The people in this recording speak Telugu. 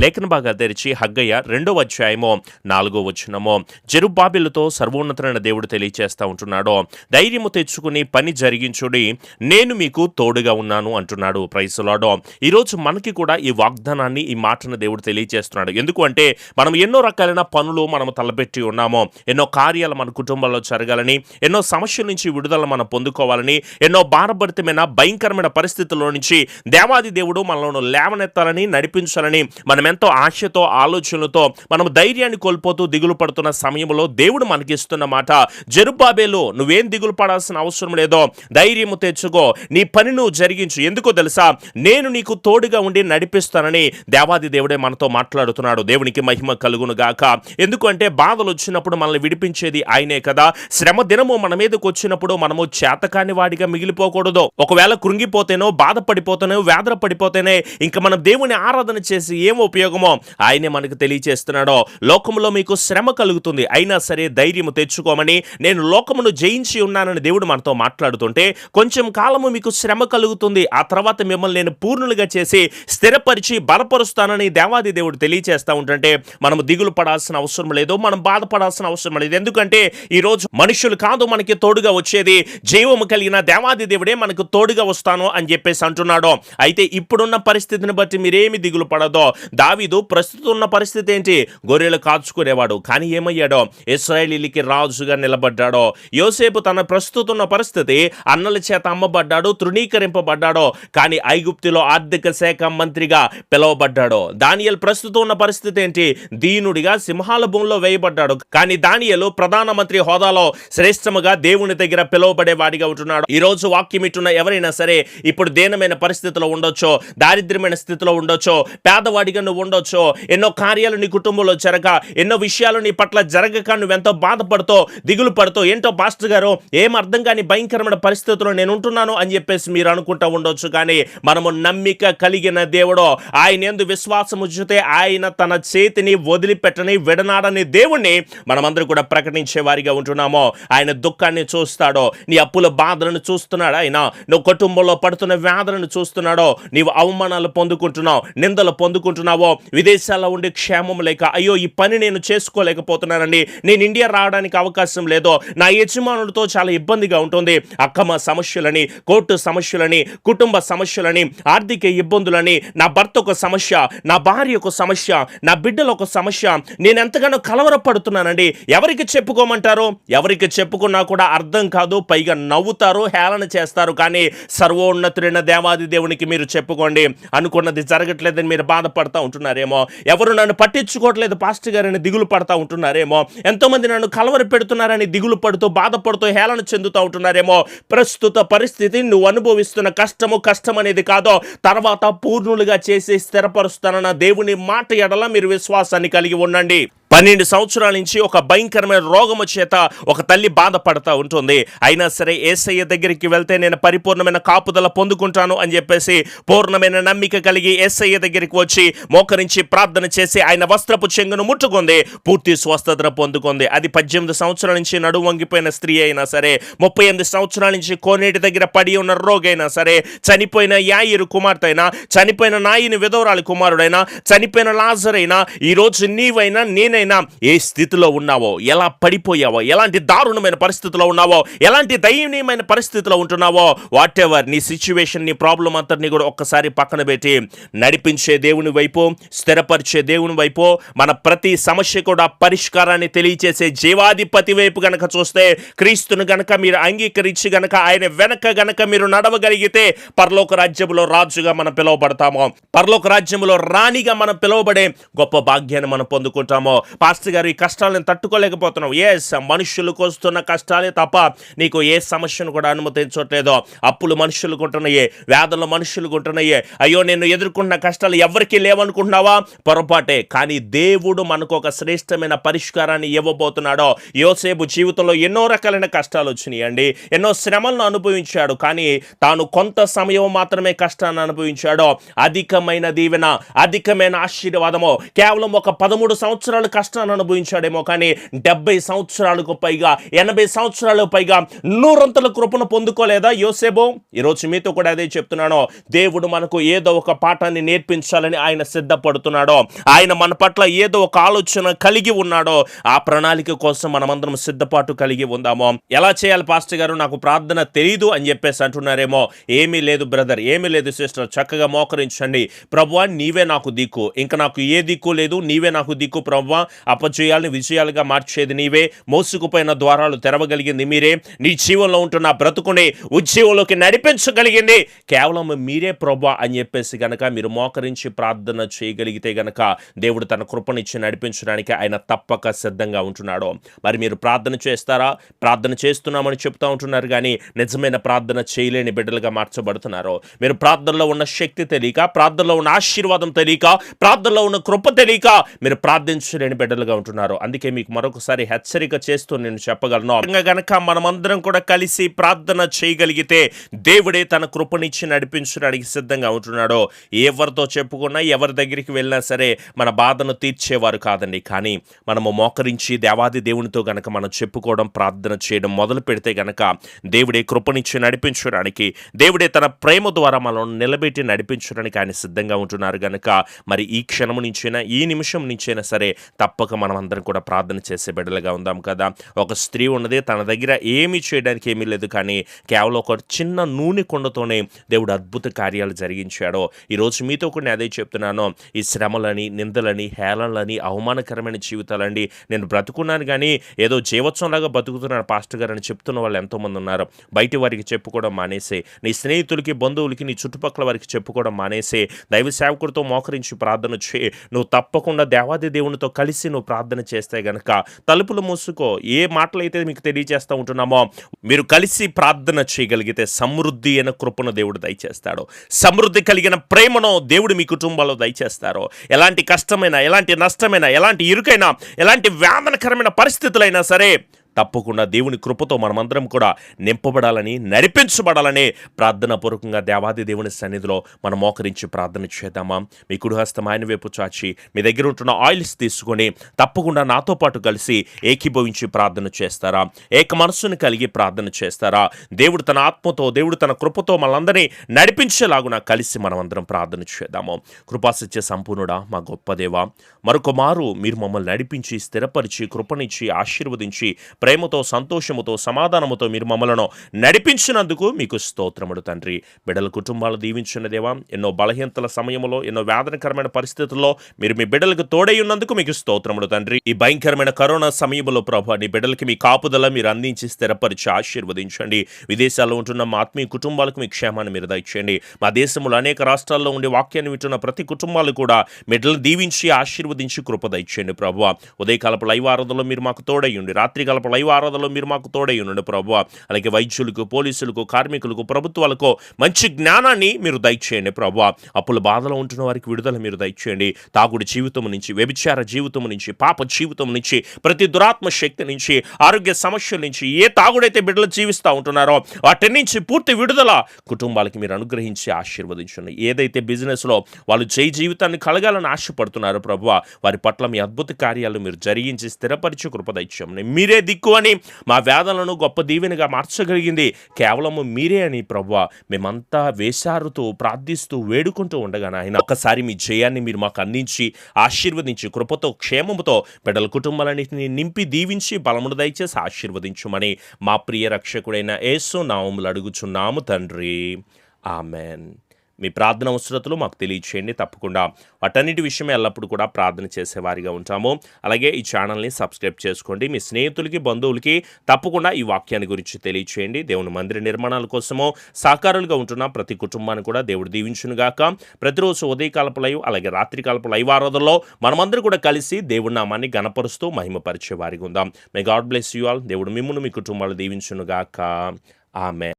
లేఖన బాగా తెరిచి హగ్గయ్య రెండవ అధ్యాయమో నాలుగో వచనము. జరుబాబిలతో సర్వోన్నతమైన దేవుడు తెలియచేస్తా ఉంటున్నాడు. ధైర్యము తెచ్చుకుని పని జరిగించుడి. నేను మీకు తోడుగా ఉన్నాను అంటున్నాడు. ప్రైసులాడో ఈరోజు మనకి కూడా ఈ వాగ్దానాన్ని ఈ మాటను దేవుడు తెలియచేస్తున్నాడు. ఎందుకు అంటే మనం ఎన్నో రకాలైన పనులు మనం తలపెట్టి ఉన్నాము. ఎన్నో కార్యాలు మన కుటుంబంలో జరగాలని ఎన్నో సమస్యల నుంచి విడుదల మనం పొందుకోవాలని ఎన్నో భారభరితమైన భయంకరమైన పరిస్థితుల్లో నుంచి దేవాది దేవుడు మనలను లేవనెత్తాలని నడిపించాలని మనం ఎంతో ఆశతో ఆలోచనలతో మనం ధైర్యాన్ని కోల్పోతూ దిగులు పడుతున్న సమయంలో దేవుడు మనకి ఇస్తున్న మాట జరుబాబేలు నువ్వేం దిగులు పడాల్సిన అవసరం లేదో ధైర్యము తెచ్చుకో. నీ పని నువ్వు జరిగించు. ఎందుకో తెలుసా? నేను నీకు తోడుగా ఉండి నడిపిస్తానని దేవాది దేవుడే మనతో మాట్లాడుతున్నాడు. దేవునికి మహిమ కలుగును గాక. ఎందుకంటే బాధలు వచ్చినప్పుడు మనల్ని విడిపించేది ఆయనే కదా. శ్రమ దినము మన మీదకి వచ్చినప్పుడు మనము చేతకాని వాడిగా మిగిలిపోకూడదు. ఒకవేళ కృంగిపోతేనో బాధపడిపోతేనో వేదన పడిపోతేనే ఇంకా మనం దేవుని ఆరాధన చేసి ఏం ఉపయోగమో ఆయనే మనకు తెలియచేస్తున్నాడో. లోకములో మీకు శ్రమ కలుగుతుంది. అయినా సరే ధైర్యం తెచ్చుకోమని నేను లోకమును జయించి ఉన్నానని దేవుడు మనతో మాట్లాడుతుంటే కొంచెం కాలము మీకు శ్రమ కలుగుతుంది. ఆ తర్వాత మిమ్మల్ని నేను పూర్ణులుగా చేసి స్థిరపరిచి బలపరుస్తానని దేవాది దేవుడు తెలియచేస్తా ఉంటుంటే మనం దిగులు పడాల్సిన అవసరం లేదు మనం బాధపడాల్సిన అవసరం లేదు. ఎందుకంటే ఈరోజు మనుషులు కాదు మనకి తోడుగా వచ్చేది. జీవము కలిగిన దేవాది దేవుడే మనకు తోడుగా వస్తాను అని చెప్పేసి అంటున్నాడు. అయితే ఇప్పుడున్న పరిస్థితిని బట్టి మీరేమి దిగులు పడదో దావీదు ప్రస్తుతం ఉన్న పరిస్థితి ఏంటి? గొర్రెలు కాచుకునేవాడు. కానీ ఏమయ్యాడో? ఇస్రాయేలీలకి రాజుగా నిలబడ్డాడో. యోసేపు తన ప్రస్తుతం ఉన్న పరిస్థితి అన్నల చేత అమ్మబడ్డాడు తృణీకరింపబడ్డాడో. కానీ ఐగుప్తిలో ఆర్థిక శాఖ మంత్రిగా పిలువబడ్డాడో. దానియల్ ప్రస్తుతం ఉన్న పరిస్థితి ఏంటి? దీనుడిగా సింహాల భూమిలో వేయబడ్డాడు. కానీ దానియలు ప్రధానమంత్రి హోదాలో శ్రేష్టముగా దేవుని దగ్గర పిలువబడేవాడిగా ఉంటున్నాడు. ఈ రోజు వాక్యం ఇటున్న ఎవరైనా సరే ఇప్పుడు దేనమైన పరిస్థితిలో ఉండొచ్చో దారిద్ర్యమైన స్థితిలో ఉండొచ్చో పేదవాడిగా నువ్వు ఉండొచ్చో? ఎన్నో కార్యాలు నీ కుటుంబంలో జరగ ఎన్నో విషయాలు నీ పట్ల జరగక నువ్వెంతో బాధపడుతూ దిగులు పడుతూ ఏంటో పాస్టర్ గారు ఏం అర్థం కాని భయంకరమైన పరిస్థితుల్లో నేను ఉంటున్నాను అని చెప్పేసి మీరు అనుకుంటా ఉండొచ్చు. కానీ మనము నమ్మిక కలిగిన దేవుడు ఆయన ఎందు విశ్వాసం ఉంచితే ఆయన తన చేతిని వదిలిపెట్టని విడనాడని దేవుణ్ణి మనమందరూ కూడా ప్రకటించే వారిగా ఉంటున్నామో. ఆయన దుఃఖాన్ని చూస్తాడో నీ అప్పుల బాధలను చూస్తున్నాడు ఆయన. నువ్వు కుటుంబంలో పడుతున్న వ్యాధులను చూస్తున్నాడో నీవు అవమానాలు పొందుకుంటున్నావు నిందలు పొందుకుంటున్నావో విదేశాల్లో ఉండే క్షేమం లేక అయ్యో ఈ పని నేను చేసుకోలేకపోతున్నానండి. నేను ఇండియా రావడానికి అవకాశం లేదో నా యజమానులతో చాలా ఇబ్బందిగా ఉంటుంది. అక్కమ సమస్యలని కోర్టు సమస్యలని కుటుంబ సమస్యలని ఆర్థిక ఇబ్బందులని నా భర్త ఒక సమస్య నా భార్య ఒక సమస్య నా బిడ్డల ఒక సమస్య. నేను ఎంతగానో కలవరపడుతున్నానండి. ఎవరికి చెప్పుకోమంటారు? ఎవరికి చెప్పుకున్నా కూడా అర్థం కాదు పైగా నవ్వుతారు హేళన చేస్తారు. కానీ సర్వోన్నతుడైన దేవాది దేవునికి మీరు చెప్పుకోండి. అనుకున్నది జరగట్లేదని మీరు బాధపడతా ఉంటున్నారేమో? ఎవరు నన్ను పట్టించుకోవట్లేదు పాస్టర్ గారని దిగులు పడతా ఉంటున్నారేమో? ఎంతోమంది నన్ను కలవరి పెడుతున్నారని దిగులు పడుతూ బాధపడుతూ హేళన చెందుతూ ఉంటున్నారేమో? ప్రస్తుత పరిస్థితి నువ్వు అనుభవిస్తున్న కష్టము కష్టం అనేది కాదో తర్వాత పూర్ణులుగా చేసి స్థిరపరుస్తానన్న దేవుని మాట ఎడల మీరు విశ్వాసాన్ని కలిగి ఉండండి. పన్నెండు సంవత్సరాల నుంచి ఒక భయంకరమైన రోగము చేత ఒక తల్లి బాధపడతా ఉంటుంది. అయినా సరే ఏసయ్య దగ్గరికి వెళ్తే నేను పరిపూర్ణమైన కాపుదల పొందుకుంటాను అని చెప్పేసి పూర్ణమైన నమ్మిక కలిగి ఏసయ్య దగ్గరికి వచ్చి మోకరించి ప్రార్థన చేసి ఆయన వస్త్రపు చెంగును ముట్టుకుంది. పూర్తి స్వస్థత పొందుకుంది. అది పద్దెనిమిది సంవత్సరాల నుంచి నడుము వంగిపోయిన స్త్రీ అయినా సరే ముప్పై ఎనిమిది సంవత్సరాల నుంచి కోనేటి దగ్గర పడి ఉన్న రోగైనా సరే చనిపోయిన యాయిరు కుమార్తె అయినా చనిపోయిన నాయిని విధవరాలి కుమారుడైనా చనిపోయిన లాజరైనా ఈ రోజు నీవైనా నేనైనా ఏ స్థితిలో ఉన్నావో ఎలా పడిపోయావో ఎలాంటి దారుణమైన పరిస్థితిలో ఉన్నావో ఎలాంటి దయనీయమైన పరిస్థితిలో ఉంటున్నావో వాట్ ఎవర్ నీ సిచ్యువేషన్ నీ ప్రాబ్లం అంతటిని కూడా ఒక్కసారి పక్కన పెట్టి నడిపించే దేవుని వైపు స్థిరపరిచే దేవుని వైపు మన ప్రతి సమస్య కూడా పరిష్కారాన్ని తెలియచేసే జీవాధిపతి వైపు గనక చూస్తే క్రీస్తును గనక మీరు అంగీకరించి గనక ఆయన వెనక గనక మీరు నడవగలిగితే పరలోక రాజ్యంలో రాజుగా మనం పిలువబడతామో పరలోక రాజ్యములో రాణిగా మనం పిలువబడే గొప్ప భాగ్యాన్ని మనం పొందుకుంటామో. పాస్టర్ గారు ఈ కష్టాలను తట్టుకోలేకపోతున్నాం ఎస్ మనుషులకు వస్తున్న కష్టాలే తప్ప నీకు ఏ సమస్యను కూడా అనుమతించట్లేదో. అప్పులు మనుషులు ఉంటున్నాయే వ్యాధులు మనుషులు ఉంటున్నాయే. అయ్యో నేను ఎదుర్కొన్న కష్టాలు ఎవరికి అనుకుంటున్నావా? పొరపాటే. కానీ దేవుడు మనకు ఒక శ్రేష్టమైన పరిష్కారాన్ని ఇవ్వబోతున్నాడో. యోసేపు జీవితంలో ఎన్నో రకాలైన కష్టాలు వచ్చినాయండి ఎన్నో శ్రమలను అనుభవించాడు. కానీ తాను కొంత సమయం మాత్రమే కష్టాన్ని అనుభవించాడో. అధికమైన దీవెన అధికమైన ఆశీర్వాదము. కేవలం ఒక పదమూడు సంవత్సరాలు కష్టాన్ని అనుభవించాడేమో. కానీ డెబ్బై సంవత్సరాలకు పైగా ఎనభై సంవత్సరాలకు పైగా నూరంతల కృపను పొందుకోలేదా యోసేబో ఈరోజు మీతో కూడా అదే చెప్తున్నాను. దేవుడు మనకు ఏదో ఒక పాఠాన్ని నేర్పించాలని ఆయన సిద్ధ సిద్ధపడుతున్నాడో ఆయన మన పట్ల ఏదో ఒక ఆలోచన కలిగి ఉన్నాడో ఆ ప్రణాళిక కోసం మనమందరం సిద్ధపాటు కలిగి ఉందామో. ఎలా చేయాలి పాస్టర్ గారు? నాకు ప్రార్థన తెలియదు అని చెప్పేసి అంటున్నారేమో. ఏమీ లేదు బ్రదర్ ఏమీ లేదు సిస్టర్. చక్కగా మోకరించండి. ప్రభువా నీవే నాకు దిక్కు. ఇంకా నాకు ఏ దిక్కు లేదు నీవే నాకు దిక్కు ప్రభువా. అపజయాలని విజయాలుగా మార్చేది నీవే. మోసుకుపోయిన ద్వారాలు తెరవగలిగింది మీరే. నీ జీవంలో ఉంటున్న బ్రతుకుని ఉద్యోగంలోకి నడిపించగలిగింది. కేవలం మీరే ప్రభు అని చెప్పేసి గనక మీరు మోకరించి ప్రార్థన చేయగలిగితే గనక దేవుడు తన కృపనిచ్చి నడిపించడానికి ఆయన తప్పక సిద్ధంగా ఉంటున్నాడు. మరి మీరు ప్రార్థన చేస్తారా? ప్రార్థన చేస్తున్నామని చెప్తా ఉంటున్నారు కానీ నిజమైన ప్రార్థన చేయలేని బిడ్డలుగా మార్చబడుతున్నారు. మీరు ప్రార్థనలో ఉన్న శక్తి తెలియక ప్రార్థనలో ఉన్న ఆశీర్వాదం తెలియక ప్రార్థనలో ఉన్న కృప తెలియక మీరు ప్రార్థించలేని బిడ్డలుగా ఉంటున్నారు. అందుకే మీకు మరొకసారి హెచ్చరిక చేస్తూ నేను చెప్పగలను. గనక మనమందరం కూడా కలిసి ప్రార్థన చేయగలిగితే దేవుడే తన కృపనిచ్చి నడిపించడానికి సిద్ధంగా ఉంటున్నాడు. ఎవరితో చెప్పుకున్నా ఎవరి దగ్గర దగ్గరికి వెళ్ళినా సరే మన బాధను తీర్చేవారు కాదండి. కానీ మనము మోకరించి దేవాది దేవునితో గనక మనం చెప్పుకోవడం ప్రార్థన చేయడం మొదలు పెడితే గనక దేవుడే కృపనిచ్చి నడిపించడానికి దేవుడే తన ప్రేమ ద్వారా మనం నిలబెట్టి నడిపించడానికి ఆయన సిద్ధంగా ఉంటున్నారు గనక మరి ఈ క్షణము నుంచైనా ఈ నిమిషం నుంచైనా సరే తప్పక మనం అందరం కూడా ప్రార్థన చేసే బిడ్డలుగా ఉందాం కదా. ఒక స్త్రీ ఉన్నది తన దగ్గర ఏమీ చేయడానికి ఏమీ లేదు కానీ కేవలం ఒక చిన్న నూనె కొండతోనే దేవుడు అద్భుత కార్యాలు జరిగించాడో. ఈరోజు మీతో కూడా అదే చెప్తున్నాను. ఈ శ్రమలని నిందలని హేళనలని అవమానకరమైన జీవితాలండి నేను బ్రతుకున్నాను కానీ ఏదో జీవోత్సవంలాగా బతుకుతున్నాను పాస్టర్ గారు అని చెప్తున్న వాళ్ళు ఎంతోమంది ఉన్నారు. బయటి వారికి చెప్పుకోవడం మానేసే నీ స్నేహితులకి బంధువులకి నీ చుట్టుపక్కల వారికి చెప్పుకోవడం మానేసే దైవ సేవకుడితో మోకరించి ప్రార్థన చే నువ్వు తప్పకుండా దేవాది దేవునితో కలిసి నువ్వు ప్రార్థన చేస్తే గనక తలుపులు మూసుకో. ఏ మాటలైతే మీకు తెలియజేస్తూ ఉంటున్నామో మీరు కలిసి ప్రార్థన చేయగలిగితే సమృద్ధి అయిన కృపను దేవుడు దయచేస్తాడు. సమృద్ధి కలిగిన ప్రేమను దేవుడు మీ కుటుంబాల్లో చేస్తారో? ఎలాంటి కష్టమైన ఎలాంటి నష్టమైన ఎలాంటి ఇరుకైనా ఎలాంటి వేదనకరమైన పరిస్థితులైనా సరే తప్పకుండా దేవుని కృపతో మనమందరం కూడా నింపబడాలని నడిపించబడాలని ప్రార్థన పూర్వకంగా దేవాది దేవుని సన్నిధిలో మనం మోకరించి ప్రార్థన చేద్దామా? మీ కుడిహస్తం ఆయన వైపు చాచి మీ దగ్గర ఉంటున్న ఆయిల్స్ తీసుకొని తప్పకుండా నాతో పాటు కలిసి ఏకీభవించి ప్రార్థన చేస్తారా? ఏక మనస్సును కలిగి ప్రార్థన చేస్తారా? దేవుడు తన ఆత్మతో దేవుడు తన కృపతో మనందరినీ నడిపించేలాగున కలిసి మనమందరం ప్రార్థన చేద్దాము. కృపాసత్య సంపూర్ణుడా మా గొప్ప దేవ మరొక మారు మీరు మమ్మల్ని నడిపించి స్థిరపరిచి కృపనిచ్చి ఆశీర్వదించి ప్రేమతో సంతోషముతో సమాధానముతో మీరు మమ్మలను నడిపించినందుకు మీకు స్తోత్రముడు తండ్రి. బిడ్డల కుటుంబాలు దీవించిన దేవా ఎన్నో బలహీనతల సమయంలో ఎన్నో వేదనకరమైన పరిస్థితుల్లో మీరు మీ బిడ్డలకు తోడై ఉన్నందుకు మీకు స్తోత్రముడు తండ్రి. ఈ భయంకరమైన కరోనా సమయంలో ప్రభు నీ బిడ్డలకి మీ కాపుదల మీరు అందించి స్థిరపరిచి ఆశీర్వదించండి. విదేశాల్లో ఉంటున్న మా ఆత్మీయ కుటుంబాలకు మీ క్షేమాన్ని మీరు దయచేయండి. మా దేశంలో అనేక రాష్ట్రాల్లో ఉండే వాక్యాన్ని వింటున్న ప్రతి కుటుంబాలు కూడా బిడ్డలను దీవించి ఆశీర్వదించి కృప దయచేయండి ప్రభు. ఉదయకాలపు లైవ్ ఆరాధనలో మీరు మాకు తోడయ్యండి రాత్రికాలపు లైవ్ ఆరాధనలో మీరు మాకు తోడయ్యండి ప్రభు. అలాగే వైద్యులకు పోలీసులకు కార్మికులకు ప్రభుత్వాలకు మంచి జ్ఞానాన్ని మీరు దయచేయండి ప్రభు. అప్పుల బాధలో ఉంటున్న వారికి విడుదల మీరు దయచేయండి. తాగుడు జీవితం నుంచి వ్యభిచార జీవితం నుంచి పాప జీవితం నుంచి ప్రతి దురాత్మ శక్తి నుంచి ఆరోగ్య సమస్యల నుంచి ఏ తాగుడైతే బిడ్డలు జీవిస్తూ ఉంటున్నారో వాటి నుంచి పూర్తి విడుదల కుటుంబాలకి మీరు అనుగ్రహించి ఆశీర్వదించండి. ఏదైతే బిజినెస్లో వాళ్ళు చేయి జీవితాన్ని కలగాలని ఆశపడుతున్నారు ప్రభు వారి పట్ల మీ అద్భుత కార్యాలు మీరు జరిగించి స్థిరపరిచి ఇచ్చామని మీరే దిక్కు అని మా వేదనలను గొప్ప దీవెనగా మార్చగలిగింది. కేవలము మీరే అని ప్రభు మేమంతా వేశారుతూ ప్రార్థిస్తూ వేడుకుంటూ ఉండగా ఆయన ఒక్కసారి మీ జయాన్ని మీరు మాకు అందించి ఆశీర్వదించి కృపతో క్షేమముతో బిడ్డల కుటుంబాలన్నింటినీ నింపి దీవించి బలమును దయచేసి ఆశీర్వదించుమని మా ప్రియ రక్షకుడైన ఏసు నామములు అడుగుచున్నాము తండ్రి. ఆమెన్. మీ ప్రార్థన అవసరతలు మాకు తెలియచేయండి తప్పకుండా. వాటన్నిటి విషయమే ఎల్లప్పుడూ కూడా ప్రార్థన చేసేవారిగా ఉంటాము. అలాగే ఈ ఛానల్ని సబ్స్క్రైబ్ చేసుకోండి. మీ స్నేహితులకి బంధువులకి తప్పకుండా ఈ వాక్యాన్ని గురించి తెలియచేయండి. దేవుని మందిర నిర్మాణాల కోసము సహకారులుగా ఉంటున్న ప్రతి కుటుంబాన్ని కూడా దేవుడు దీవించునుగాక. ప్రతిరోజు ఉదయకాలపు లైవ్ అలాగే రాత్రికాలపు లైవ్ ఆరాధనలో మనమందరూ కూడా కలిసి దేవుడి నామాన్ని గణపరుస్తూ మహిమపరిచే వారిగా ఉందాం. May God bless you all దేవుడు మిమ్మల్ని మీ కుటుంబాలు దీవించునుగాక. ఆమె